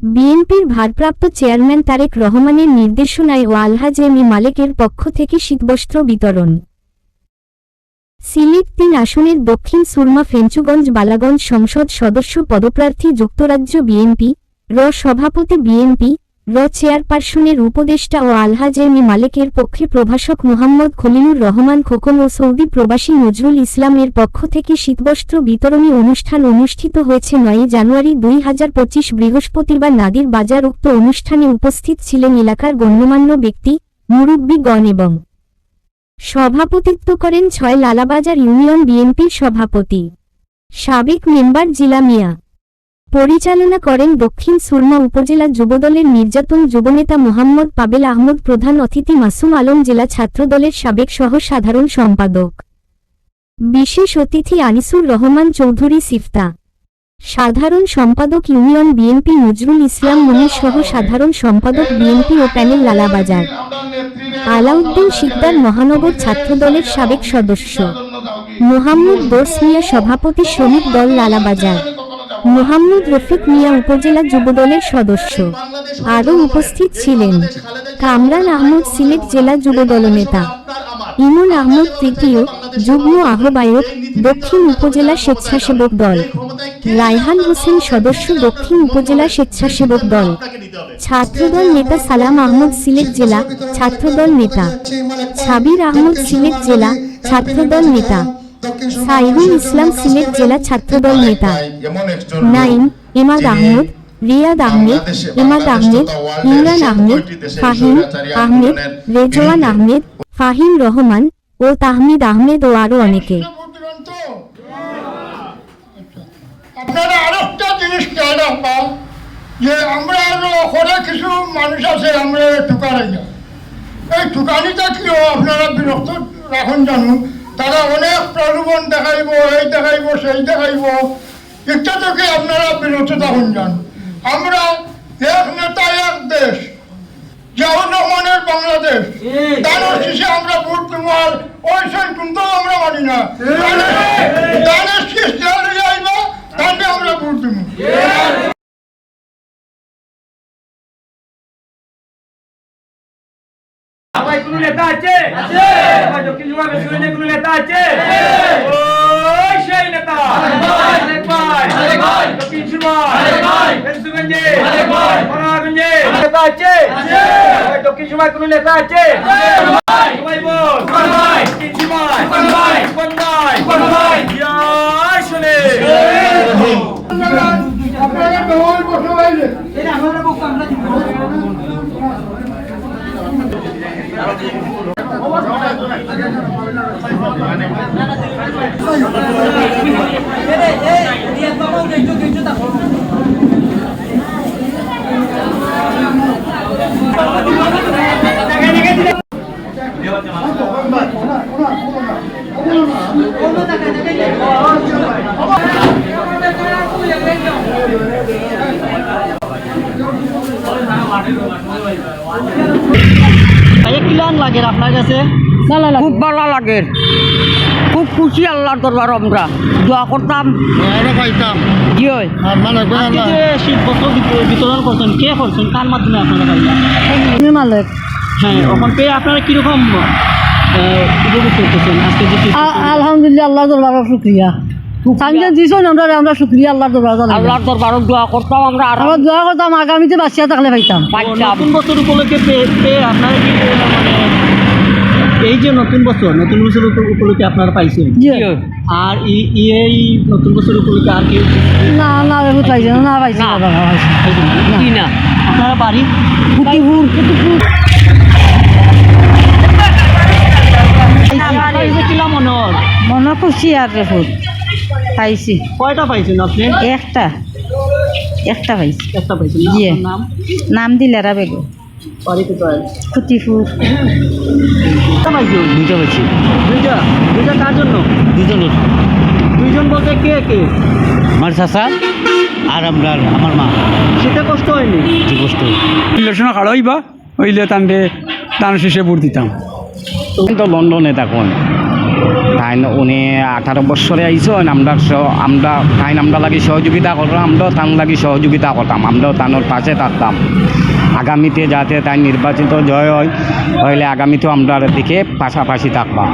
বিএনপির ভারপ্রাপ্ত চেয়ারম্যান তারেক রহমানের নির্দেশনায় ও আলহাজ এম মালেকের পক্ষ থেকে শীতবস্ত্র বিতরণ। সিলেট তিন আসনের দক্ষিণ সুরমা ফেঞ্চুগঞ্জ বালাগঞ্জ সংসদ সদস্য পদপ্রার্থী যুক্তরাজ্য বিএনপি, র সভাপতি বিএনপি র চেয়ারপারসনের উপদেষ্টা ও আলহাজ এম ই মালেকের পক্ষে প্রভাষক মোহাম্মদ খলিলুর রহমান খোকন ও সৌদি প্রবাসী নজরুল ইসলামের পক্ষ থেকে শীতবস্ত্র বিতরণী অনুষ্ঠান অনুষ্ঠিত হয়েছে নয় জানুয়ারি দুই হাজার পঁচিশ বৃহস্পতিবার নাদির বাজার উক্ত অনুষ্ঠানে উপস্থিত ছিলেন এলাকার গণ্যমান্য ব্যক্তি, মুরব্বীগণ এবং সভাপতিত্ব করেন ছয় লালাবাজার ইউনিয়ন বিএনপির সভাপতি। সাবেক মেম্বার জিলা মিয়া। পরিচালনা করেন দক্ষিণ সুরমা উপজেলা যুবদলের নির্যাতন যুবনেতা মোহাম্মদ পাবেল আহমদ, প্রধান অতিথি মাসুম আলম, জেলা ছাত্রদলের সাবেক সহ সাধারণ সম্পাদক। বিশেষ অতিথি আনিসুর রহমান চৌধুরী সিফতা। সাধারণ সম্পাদক ইউনিয়ন বিএনপি নজরুল ইসলাম মনির সহ সাধারণ সম্পাদক বিএনপি ও প্যানেল লালাবাজার। আলাউদ্দিন শিকদার মহানগর ছাত্রদলের সাবেক সদস্য। মোহাম্মদ বোস মিয়া সভাপতি শ্রমিক দল লালাবাজার। মোহাম্মদ রফিক মিয়া উপজেলা যুবদলের সদস্য। আরও উপস্থিত ছিলেন কামরান আহমদ সিলেট জেলা যুবদল নেতা। ইমন আহমদ তৃতীয় যুগ্ম আহ্বায়ক দক্ষিণ উপজেলা স্বেচ্ছাসেবক দল। রায়হান হোসেন সদস্য দক্ষিণ উপজেলা স্বেচ্ছাসেবক দল। ছাত্রদল নেতা সালাম আহমদ সিলেট জেলা ছাত্রদল নেতা। সাবির আহমদ সিলেট জেলা ছাত্রদল নেতা। সাইরুল ইসলাম সিলেট জেলা ছাত্রদল নেতা। নাইম এমাদ আহমদ রিয়াদ আহমেদ এমাদ আহমেদ ইমরান আহমেদ ফাহিম আহমেদ রেজওয়ান আহমেদ ফাহিম রহমান ও তাহমিদ আহমেদ ও আরও অনেকে। আপনারা আরেকটা জিনিস খেয়াল রাখবা যে আমরা আরও ওখানে কিছু মানুষ আছে আমরা ঠুকারাই না। এই ঠুকানিটা কিও আপনারা বিরক্ত রাখুন জানুন। তারা অনেক প্রলোভন দেখাইব এই দেখাইব সেই দেখাইব। এটা থেকে আপনারা বিরত তখন যান আমরা এক নেতা এক দেশ। যেমন রহমানের বাংলাদেশ। তার শেষে আমরা ভোট আর ওই সেই কিন্তু আমরা মানি না। দানের শেষ সবাই কোনো নেতা আছে? দক্ষিণ জুমা বেসুরেনে কোনো নেতা আছে? ওই সেই নেতা। দক্ষিণ জুমা বেসুগঞ্জে নেতা আছে? দক্ষিণ জুমায় কোনো নেতা আছে? সবাই বল। দক্ষিণ জুমায় কিলান লাগে আপনার কাছে? খুব ভালো লাগে। খুব খুশি আল্লাহর দরবার আমরা। দোয়া করতাম। পাইতাম কি হয়? মানে বিতরণ করছেন কে করছেন? কার মাধ্যমে আপনারা পাইলেন মালিক। হ্যাঁ ওখান পেয়ে আপনারা কীরকম উপভোগ করতেছেন আজকে যে শীত বস্ত্র বিতরণ? আলহামদুলিল্লাহ আল্লাহ দরবার শুক্রিয়া। সামনে দিছেন আমরা আমরা শুক্রিয়া আল্লাহ দরবার আল্লাহর দরবারও দোয়া করতাম আমরা আর আমরা দোয়া করতাম আগামীতে বাঁচিয়া থাকলে পাইতাম। নতুন বছর উপলক্ষে পেয়ে আপনারা কি মানে এই যে নতুন বছর নতুন বছর উপলক্ষে আপনারা পাইছেন? আর এই নতুন বছর উপলক্ষে আর কেউ না না এখন পাইছে না, না পাইছে না। আপনারা বাড়ি? ফুটিপুর ফুটিপুর এই যে কিলা মনে হয় মনে খুশি আর রেফুর পাইছি। কয়টা পাইছেন আপনি? একটা। একটা পাইছি। একটা পাইছেন? জি। নাম? নাম দিলারা বেগো। বাড়ি কোথায় ফুটিপুর একটা পাইছেন? দুইটা পাইছি। দুইটা? দুইটা কার জন্য? দুজনের দুইজন বলতে কে কে? আমার চাচা আর আমরা আমার মা। শীতে কষ্ট হয়নি? যে কষ্ট। ইলেকশন খাড়াইবা হইলে তান্ডে তান শেষে ভোট দিতাম। তো লন্ডনে তখন তাই উনি আঠারো বছরে আইসন আমরা আমরা তাই আমরা লাগি সহযোগিতা করলাম, আমরাও তান লাগি সহযোগিতা করতাম, আমরাও তানোর পাশে থাকতাম। আগামীতে যাতে তাই নির্বাচিত জয় হয় হইলে আগামীতেও আমরা দিকে পাশাপাশি থাকবাম